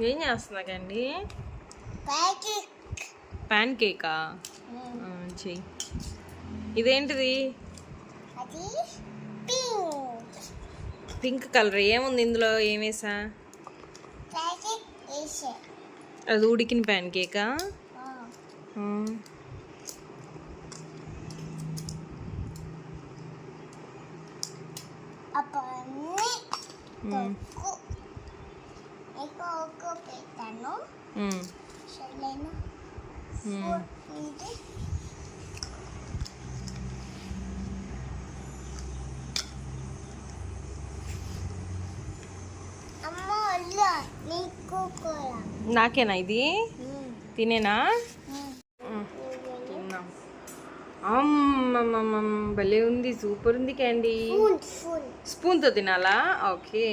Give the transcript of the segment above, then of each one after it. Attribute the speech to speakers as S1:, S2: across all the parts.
S1: ఏం చేస్తున్నాకండి ప్యాన్ కేకా చెయ్యి ఇదేంటిది?
S2: పింక్
S1: కలర్ ఏముంది ఇందులో? ఏం వేసా
S2: ప్యాకెట్ వేసే
S1: అది ఉడికిన ప్యాన్ కేకా.
S2: అప్పుడు అన్ని
S1: మ్మ్.
S2: తొక్కు ఎక్కువ ఒక్క కూడా.
S1: నాకేనా ఇది? తినేనా? తిన్నాం. అమ్మమ్మమ్మ భలే ఉంది సూపర్ ఉంది క్యాండీ. స్పూన్తో తినాలా? ఓకే.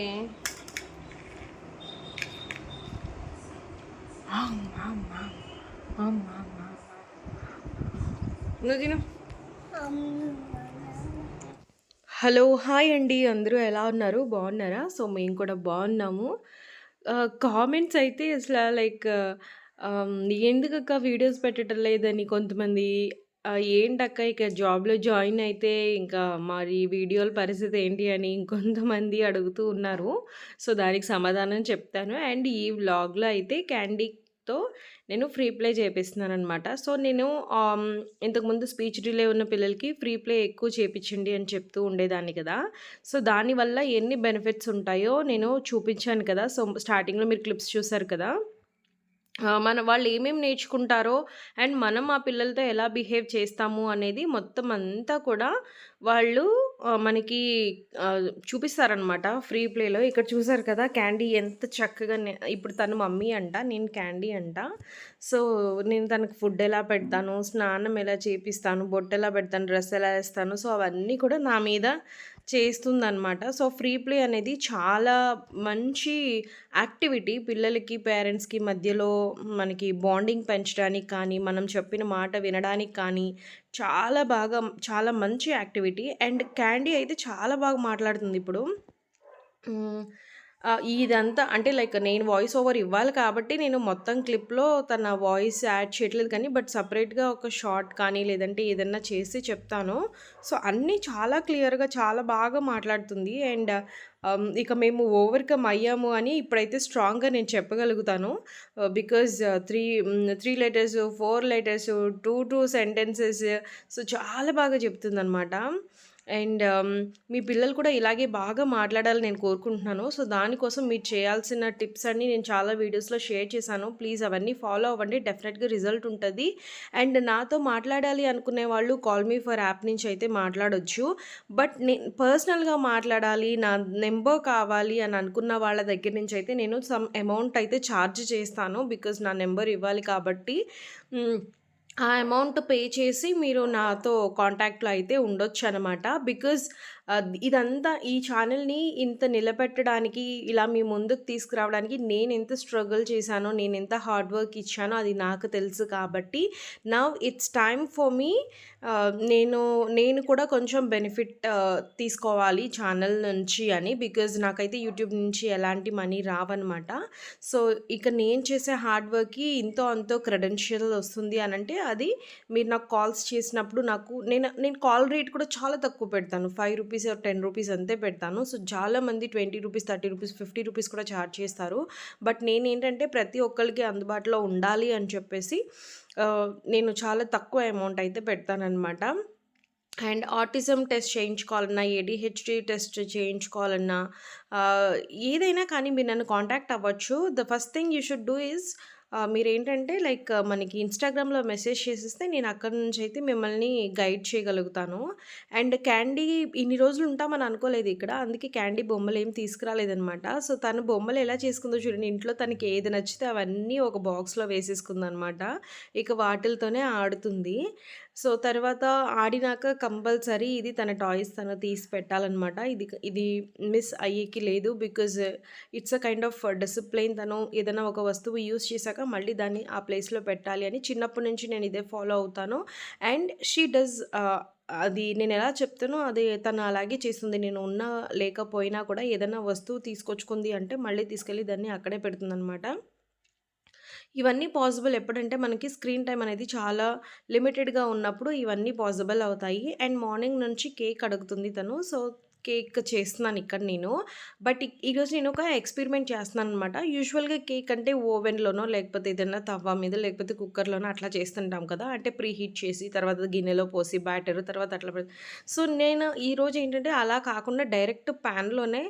S1: నువ్వు తిను హలో హాయ్ అండి. అందరూ ఎలా ఉన్నారు? బాగున్నారా? సో మేము కూడా బాగున్నాము. కామెంట్స్ అయితే అసలు లైక్ ఎందుకక్క వీడియోస్ పెట్టడం లేదని కొంతమంది ఏంటక్క ఇక జాబ్లో జాయిన్ అయితే ఇంకా మరి వీడియోల పరిస్థితి ఏంటి అని ఇంకొంతమంది అడుగుతూ ఉన్నారు. సో దానికి సమాధానం చెప్తాను. అండ్ ఈ వ్లాగ్లో అయితే క్యాండీ తో నేను ఫ్రీ ప్లే చేపిస్తున్నాను అనమాట సో నేను ఇంతకుముందు స్పీచ్ డిలే ఉన్న పిల్లలకి ఫ్రీ ప్లే ఎక్కువ చేపించండి అని చెప్తూ ఉండేదాన్ని కదా. సో దానివల్ల ఎన్ని బెనిఫిట్స్ ఉంటాయో నేను చూపించాను కదా. సో స్టార్టింగ్లో మీరు క్లిప్స్ చూసారు కదా. మన వాళ్ళు ఏమేమి నేర్చుకుంటారో అండ్ మనం ఆ పిల్లలతో ఎలా బిహేవ్ చేస్తాము అనేది మొత్తం అంతా కూడా వాళ్ళు మనకి చూపిస్తారనమాట ఫ్రీ ప్లేలో ఇక్కడ చూసారు కదా క్యాండీ ఎంత చక్కగా ఇప్పుడు తను మమ్మీ అంట నేను క్యాండీ అంట. సో నేను తనకు ఫుడ్ ఎలా పెడతాను స్నానం ఎలా చేపిస్తాను బొట్టు ఎలా పెడతాను డ్రెస్ ఎలా వేస్తాను సో అవన్నీ కూడా నా మీద చేస్తుందన్నమాట. సో ఫ్రీ ప్లే అనేది చాలా మంచి యాక్టివిటీ పిల్లలకి పేరెంట్స్కి మధ్యలో మనకి బాండింగ్ పెంచడానికి కానీ మనం చెప్పిన మాట వినడానికి కానీ చాలా బాగా చాలా మంచి యాక్టివిటీ. అండ్ క్యాండీ అయితే చాలా బాగా మాట్లాడుతుంది ఇప్పుడు. ఇదంతా అంటే లైక్ నేను వాయిస్ ఓవర్ ఇవ్వాలి కాబట్టి నేను మొత్తం క్లిప్లో తన వాయిస్ యాడ్ చేయట్లేదు కానీ బట్ సపరేట్గా ఒక షార్ట్ కానీ లేదంటే ఏదన్నా చేసి చెప్తాను. సో అన్నీ చాలా క్లియర్గా చాలా బాగా మాట్లాడుతుంది. అండ్ ఇక మేము ఓవర్కమ్ అయ్యాము అని ఇప్పుడైతే స్ట్రాంగ్గా నేను చెప్పగలుగుతాను. Because three three letters four letters two two sentences so చాలా బాగా చెప్తుందన్నమాట. అండ్ మీ పిల్లలు కూడా ఇలాగే బాగా మాట్లాడాలని నేను కోరుకుంటున్నాను. సో దానికోసం మీరు చేయాల్సిన టిప్స్ అన్నీ నేను చాలా వీడియోస్లో షేర్ చేశాను. ప్లీజ్ అవన్నీ ఫాలో అవ్వండి. డెఫినెట్గా రిజల్ట్ ఉంటుంది. అండ్ నాతో మాట్లాడాలి అనుకునే వాళ్ళు కాల్ మీ ఫర్ యాప్ నుంచి అయితే మాట్లాడొచ్చు. బట్ నేను పర్సనల్గా మాట్లాడాలి నా నెంబర్ కావాలి అని అనుకున్న వాళ్ళ దగ్గర నుంచి అయితే నేను సమ్ అమౌంట్ అయితే ఛార్జ్ చేస్తాను బికాజ్ నా నెంబర్ ఇవ్వాలి కాబట్టి. ఆ అమౌంట్ పే చేసి మీరు నాతో కాంటాక్ట్లో అయితే ఉండొచ్చు అనమాట బికాజ్ ఇదంతా ఈ ఛానల్ని ఇంత నిలబెట్టడానికి ఇలా మీ ముందుకు తీసుకురావడానికి నేను ఎంత స్ట్రగుల్ చేశానో నేను ఎంత హార్డ్ వర్క్ ఇచ్చానో అది నాకు తెలుసు కాబట్టి now it's time for me. నేను నేను కూడా కొంచెం బెనిఫిట్ తీసుకోవాలి ఛానల్ నుంచి అని బికాజ్ నాకైతే యూట్యూబ్ నుంచి ఎలాంటి మనీ రావన్నమాట. సో ఇక నేను చేసే హార్డ్ వర్క్కి ఇంతో అంతో క్రెడెన్షియల్ వస్తుంది అని అంటే అది మీరు నాకు కాల్స్ చేసినప్పుడు నాకు నేను నేను కాల్ రేట్ కూడా చాలా తక్కువ పెడతాను. Five rupees rupees ten rupees అంతే పెడతాను. సో చాలా మంది twenty rupees thirty rupees fifty rupees కూడా ఛార్జ్ చేస్తారు. బట్ నేను ఏంటంటే ప్రతి ఒక్కరికి అందుబాటులో ఉండాలి అని చెప్పేసి నేను చాలా తక్కువ అమౌంట్ అయితే పెడతానన్నమాట. అండ్ ఆటిజం టెస్ట్ చేయించుకోవాలన్నా ఏడిహెచ్డి టెస్ట్ చేయించుకోవాలన్నా ఏదైనా కానీ మీరు నన్ను కాంటాక్ట్ అవ్వచ్చు. The first thing you should do is మీరు ఏంటంటే లైక్ మనకి ఇన్స్టాగ్రామ్లో మెసేజ్ చేసేస్తే నేను అక్కడ నుంచి అయితే మిమ్మల్ని గైడ్ చేయగలుగుతాను. అండ్ క్యాండీ ఇన్ని రోజులు ఉంటామని అనుకోలేదు ఇక్కడ. అందుకే క్యాండీ బొమ్మలు ఏం తీసుకురాలేదనమాట. సో తను బొమ్మలు ఎలా చేసుకుందో చూడండి. ఇంట్లో తనకి ఏది నచ్చితే అవన్నీ ఒక బాక్స్లో వేసేసుకుందనమాట. ఇక వాటిలతోనే ఆడుతుంది. సో తర్వాత ఆడినాక కంపల్సరీ ఇది తన టాయ్స్ తను తీసి పెట్టాలన్నమాట. ఇది ఇది మిస్ అయ్యేకి లేదు because it's a kind of discipline తను ఏదైనా ఒక వస్తువు యూస్ చేశాక మళ్ళీ దాన్ని ఆ ప్లేస్లో పెట్టాలి అని చిన్నప్పటి నుంచి నేను ఇదే ఫాలో అవుతాను. అండ్ షీ డస్ అది నేను ఎలా చెప్తానో అది తను అలాగే చేస్తుంది. నేను ఉన్నా లేకపోయినా కూడా ఏదైనా వస్తువు తీసుకొచ్చుకుంది అంటే మళ్ళీ తీసుకెళ్ళి దాన్ని అక్కడే పెడుతుందనమాట ఇవన్నీ పాసిబుల్ ఎప్పుడంటే మనకి స్క్రీన్ టైం అనేది చాలా లిమిటెడ్‌గా ఉన్నప్పుడు ఇవన్నీ పాసిబుల్ అవుతాయి. అండ్ మార్నింగ్ నుంచి కేక్ అడుగుతుంది తను. సో, కేక్ చేస్తున్నాను ఇక్కడ నేను. బట్ ఈరోజు నేను ఒక ఎక్స్‌పెరిమెంట్ చేస్తున్నాను అనమాట యూజువల్‌గా కేక్ అంటే ఓవెన్‌లోనో లేకపోతే ఏదైనా తవ్వ మీద లేకపోతే కుక్కర్‌లోనో అట్లా చేస్తుంటాం కదా! అంటే ప్రీ హీట్ చేసి తర్వాత గిన్నెలో పోసి బ్యాటర్ తర్వాత అట్లా సో, నేను ఈరోజు ఏంటంటే అలా కాకుండా డైరెక్ట్ పాన్‌లోనే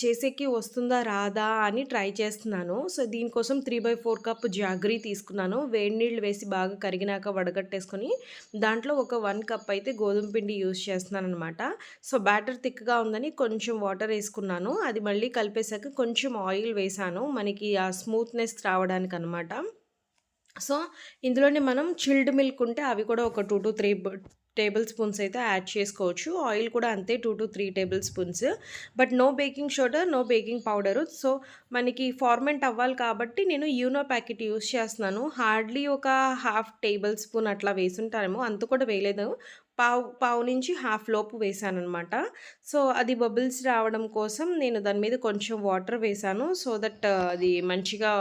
S1: చేసేకి వస్తుందా? రాదా? అని ట్రై చేస్తున్నాను. సో, దీనికోసం 3/4 కప్ జాగ్రీ తీసుకున్నాను. వేడి నీళ్ళు వేసి బాగా కరిగినాక వడగట్టేసుకొని దాంట్లో ఒక వన్ కప్ అయితే గోధుమ పిండి యూజ్ చేస్తున్నాను అనమాట సో, బ్యాటర్ థిక్‌గా ఉందని కొంచెం వాటర్ వేసుకున్నాను. అది మళ్ళీ కలిపేసాక కొంచెం ఆయిల్ వేసాను. మనకి ఆ స్మూత్‌నెస్ రావడానికి అనమాట సో, ఇందులోనే మనం చిల్డ్ మిల్క్ ఉంటే అవి కూడా ఒక two to three tablespoons అయితే యాడ్ చేసుకోవచ్చు. ఆయిల్ కూడా అంతే 2-3 tablespoons. But no baking soda, no baking powder. So, మనకి ఫార్మెంట్ అవ్వాలి కాబట్టి నేను యూనో ప్యాకెట్ యూస్ చేస్తున్నాను. హార్డ్‌లీ ఒక హాఫ్ టేబుల్ స్పూన్ అట్లా వేసుంటానేమో అంత కూడా వేయలేదు. పావు పావు నుంచి హాఫ్ లోపు అనమాట సో, అది బబుల్స్ రావడం కోసం నేను దాని మీద కొంచెం వాటర్ వేశాను. సో దట్ అది మంచిగా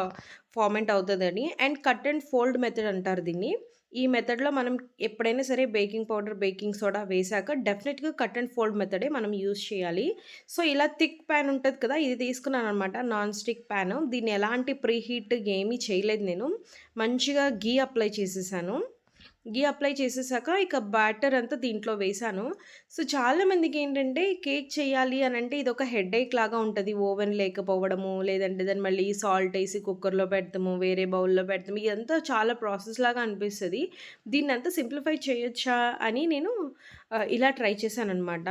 S1: ఫార్మెంట్ అవుతుందని and cut and fold method అంటారు దీన్ని. ఈ మెథడ్‌లో మనం ఎప్పుడైనా సరే బేకింగ్ పౌడర్, బేకింగ్ సోడా వేశాక డెఫినెట్గా కట్ అండ్ ఫోల్డ్ మెథడే మనం యూజ్ చేయాలి. సో, ఇలా థిక్ ప్యాన్ ఉంటుంది కదా! ఇది తీసుకున్నాను అనమాట నాన్ స్టిక్ ప్యాన్ దీన్ని ఎలాంటి ప్రీ హీట్ ఏమీ చేయలేదు నేను. మంచిగా ఘీ అప్లై చేసేసాను. ఘీ అప్లై చేసేసాక ఇక బ్యాటర్ అంతా దీంట్లో వేశాను. సో, చాలామందికేంటంటే కేక్ చేయాలి అని అనంటే ఇదొక హెడేక్ లాగా ఉంటుంది ఓవెన్ లేకపోవడము, లేదంటే దాన్ని మళ్ళీ సాల్ట్ వేసి కుక్కర్‌లో పెడతాము, వేరే బౌల్‌లో పెడతాము. ఇదంతా చాలా ప్రాసెస్ లాగా అనిపిస్తుంది దీన్ని అంతా సింప్లిఫై చేయొచ్చా అని నేను ఇలా ట్రై చేశాననమాట.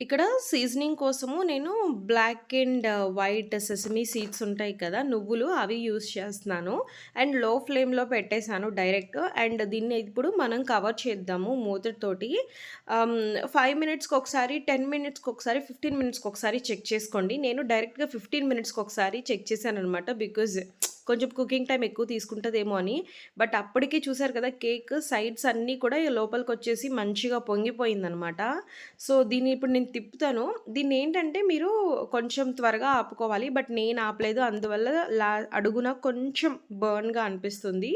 S1: ఇక్కడ సీజనింగ్ కోసము నేను black and white sesame seeds ఉంటాయి కదా! నువ్వులు అవి యూజ్ చేస్తున్నాను. అండ్లో ఫ్లేమ్‌లో పెట్టేశాను డైరెక్ట్. అండ్ దీన్ని ఇప్పుడు మనం కవర్ చేద్దాము మూతతోటి. ఆహ్, 5 మినిట్స్‌కొకసారి, 10 మినిట్స్‌కొకసారి, 15 మినిట్స్‌కొకసారి చెక్ చేసుకోండి. నేను డైరెక్ట్‌గా ఫిఫ్టీన్ మినిట్స్కి ఒకసారి చెక్ చేశాననమాట. బికాజ్ కొంచెం కుకింగ్ టైం ఎక్కువ తీసుకుంటుందేమో అని. బట్ అప్పటికే చూసారు కదా! కేక్ సైడ్స్ అన్నీ కూడా లోపలికి వచ్చేసి మంచిగా పొంగిపోయిందనమాట. సో, దీన్ని ఇప్పుడు నేను తిప్పుతాను. దీన్ని ఏంటంటే మీరు కొంచెం త్వరగా ఆపుకోవాలి. బట్ నేను ఆపలేదు. అందువల్ల లా అడుగున కొంచెం బర్న్‌గా అనిపిస్తుంది.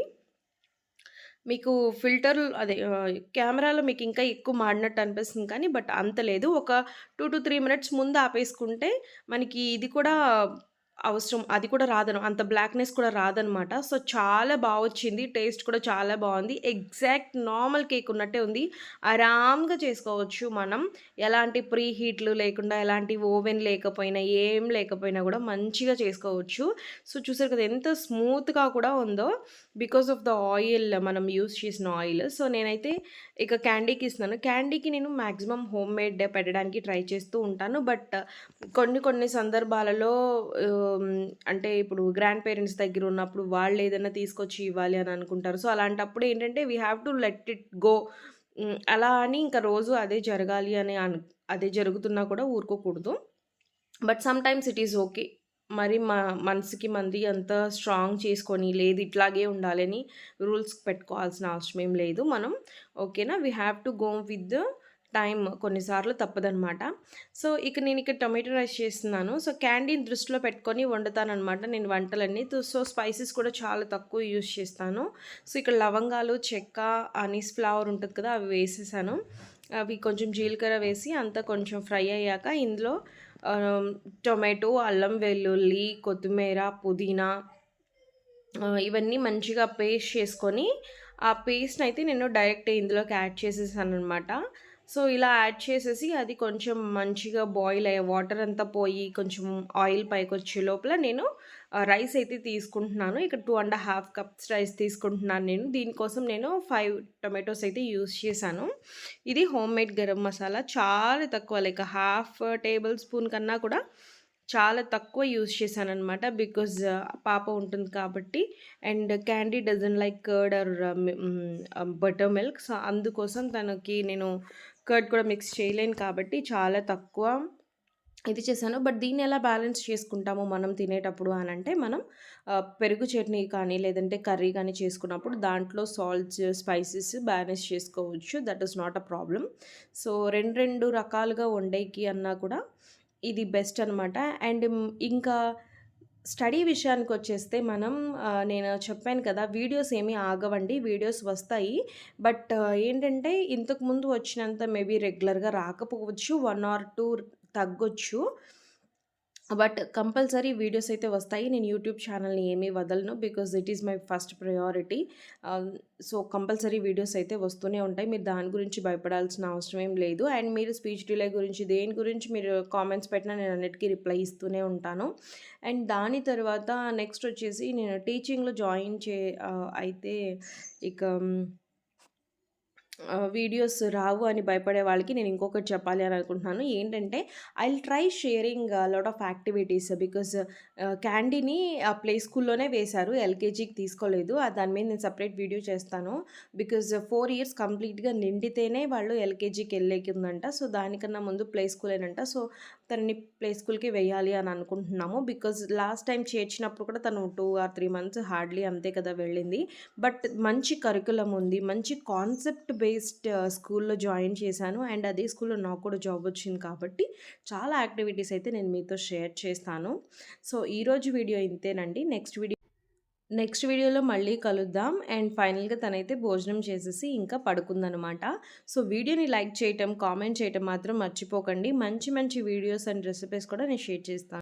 S1: మీకు ఫిల్టర్ అదే కెమెరాలో మీకు ఇంకా ఎక్కువ మాడినట్టు అనిపిస్తుంది కానీ బట్ అంత లేదు. ఒక 2-3 మినిట్స్ ముందు ఆపేసుకుంటే మనకి ఇది కూడా అవసరం అది కూడా రాదను అంత బ్లాక్‌నెస్ కూడా రాదనమాట. సో, చాలా బాగా వచ్చింది. టేస్ట్ కూడా చాలా బాగుంది ఎగ్జాక్ట్ నార్మల్ కేక్ ఉన్నట్టే ఉంది. ఆరామ్గా చేసుకోవచ్చు మనం. ఎలాంటి ప్రీ హీట్‌లు లేకుండా, ఎలాంటి ఓవెన్ లేకపోయినా, ఏం లేకపోయినా కూడా మంచిగా చేసుకోవచ్చు. సో, చూసారు కదా! ఎంత స్మూత్‌గా కూడా ఉందో. బికాస్ ఆఫ్ ద ఆయిల్ మనం యూజ్ చేసిన ఆయిల్. సో, నేనైతే ఇక క్యాండీకి ఇస్తున్నాను. క్యాండీకి నేను మాక్సిమం హోమ్ మేడ్ పెట్టడానికి ట్రై చేస్తూ ఉంటాను. బట్ కొన్ని కొన్ని సందర్భాలలో అంటే ఇప్పుడు గ్రాండ్ పేరెంట్స్ దగ్గర ఉన్నప్పుడు వాళ్ళు ఏదైనా తీసుకొచ్చి ఇవ్వాలి అని అనుకుంటారు. సో, అలాంటప్పుడు ఏంటంటే we have to let it go. అలా అని ఇంకా రోజు అదే జరగాలి అని అను అదే జరుగుతున్నా కూడా ఊరుకోకూడదు. But sometimes it is okay. మరి మా మనసుకి మనది అంత స్ట్రాంగ్ చేసుకొని లేదు ఇట్లాగే ఉండాలని రూల్స్ పెట్టుకోవాల్సిన అవసరం ఏం లేదు. మనం ఓకేనా? We have to go with the time కొన్నిసార్లు తప్పదనమాట. సో, ఇక నేను ఇక్కడ టొమాటో రైస్ చేస్తున్నాను. సో, క్యాండీని దృష్టిలో పెట్టుకొని వండుతానమాట నేను వంటలన్నీ. సో, స్పైసెస్ కూడా చాలా తక్కువ యూజ్ చేస్తాను. సో, ఇక్కడ లవంగాలు, చెక్క, అనీస్ ఫ్లవర్ ఉంటుంది కదా! అవి వేసేసాను. అవి కొంచెం జీలకర్ర వేసి అంతా కొంచెం ఫ్రై అయ్యాక ఇందులో టొమాటో, అల్లం వెల్లుల్లి, కొత్తిమీర, పుదీనా ఇవన్నీ మంచిగా పేస్ట్ చేసుకొని ఆ పేస్ట్‌నయితే నేను డైరెక్ట్ ఇందులోకి యాడ్ చేసేసాననమాట. సో, ఇలా యాడ్ చేసేసి అది కొంచెం మంచిగా బాయిల్ అయ్యే వాటర్ అంతా పోయి కొంచెం ఆయిల్ పైకొచ్చే లోపల నేను రైస్ అయితే తీసుకుంటున్నాను. ఇక్కడ 2 1/2 కప్స్ రైస్ తీసుకుంటున్నాను నేను. దీనికోసం నేను ఫైవ్ టొమాటోస్ అయితే యూజ్ చేశాను. ఇది హోమ్ మేడ్ గరం మసాలా చాలా తక్కువ లైక్ హాఫ్ టేబుల్ స్పూన్ కన్నా కూడా చాలా తక్కువ యూజ్ చేశాననమాట. బికాజ్ పాప ఉంటుంది కాబట్టి. And Candy doesn't like curd or butter milk. So, అందుకోసం తనకి నేను కర్డ్ కూడా మిక్స్ చేయలేను కాబట్టి చాలా తక్కువ ఇది చేశాను. బట్ దీన్ని ఎలా బ్యాలెన్స్ చేసుకుంటాము మనం తినేటప్పుడు అని అంటే మనం పెరుగు చట్నీ కానీ లేదంటే కర్రీ కానీ చేసుకున్నప్పుడు దాంట్లో సాల్ట్స్, స్పైసెస్ బ్యాలెన్స్ చేసుకోవచ్చు. That is not a problem so, 2, 2 రకాలుగా వండేకి అన్నా కూడా ఇది బెస్ట్ అనమాట. అండ్ ఇంకా స్టడీ విషయానికి వచ్చేస్తే మనం నేను చెప్పాను కదా! వీడియోస్ ఏమీ ఆగవండి. వీడియోస్ వస్తాయి. బట్ ఏంటంటే ఇంతకుముందు వచ్చినంత మేబీ రెగ్యులర్‌గా రాకపోవచ్చు. వన్ ఆర్ టూ తగ్గొచ్చు. బట్ కంపల్సరీ వీడియోస్ అయితే వస్తాయి. నేను యూట్యూబ్ ఛానల్ని ఏమీ వదలను. Because it is my first priority. So, compulsory videos అయితే వస్తూనే ఉంటాయి. మీరు దాని గురించి భయపడాల్సిన అవసరం ఏం లేదు. అండ్ మీరు స్పీచ్ డిలే గురించి దేని గురించి మీరు కామెంట్స్ పెట్టినా నేను అన్నిటికీ రిప్లై ఇస్తూనే ఉంటాను. అండ్ దాని తర్వాత నెక్స్ట్ వచ్చేసి నేను టీచింగ్‌లో జాయిన్ చే అయితే ఇక వీడియోస్ రావు అని భయపడే వాళ్ళకి నేను ఇంకొకటి చెప్పాలి అని అనుకుంటున్నాను. ఏంటంటే I try sharing lot of activities because క్యాండీని ఆ ప్లే స్కూల్‌లోనే వేశారు. ఎల్‌కేజీకి తీసుకోలేదు. దాని మీద నేను సపరేట్ వీడియో చేస్తాను. బికాజ్ ఫోర్ ఇయర్స్ కంప్లీట్‌గా నిండితేనే వాళ్ళు ఎల్‌కేజీకి వెళ్ళేకిందంట సో, దానికన్నా ముందు ప్లే స్కూల్ ఏనంట సో, తనని ప్లే స్కూల్‌కి వెయ్యాలి అని అనుకుంటున్నాము. బికాజ్ లాస్ట్ టైం చేర్చినప్పుడు కూడా తను two or three months hardly అంతే కదా వెళ్ళింది. బట్ మంచి కరికులం ఉంది. మంచి కాన్సెప్ట్ బేస్డ్ స్కూల్‌లో జాయిన్ చేశాను. అండ్ అదే స్కూల్‌లో నాకు కూడా జాబ్ వచ్చింది కాబట్టి చాలా యాక్టివిటీస్ అయితే నేను మీతో షేర్ చేస్తాను. సో, ఈరోజు వీడియో ఇంతేనండి. నెక్స్ట్ వీడియో నెక్స్ట్ వీడియోలో మళ్ళీ కలుద్దాం. అండ్ ఫైనల్‌గా తనైతే భోజనం చేసేసి ఇంకా పడుకుందనమాట. సో, వీడియోని లైక్ చేయటం, కామెంట్ చేయటం మాత్రం మర్చిపోకండి. మంచి మంచి వీడియోస్ అండ్ రెసిపీస్ కూడా నేను షేర్ చేస్తాను.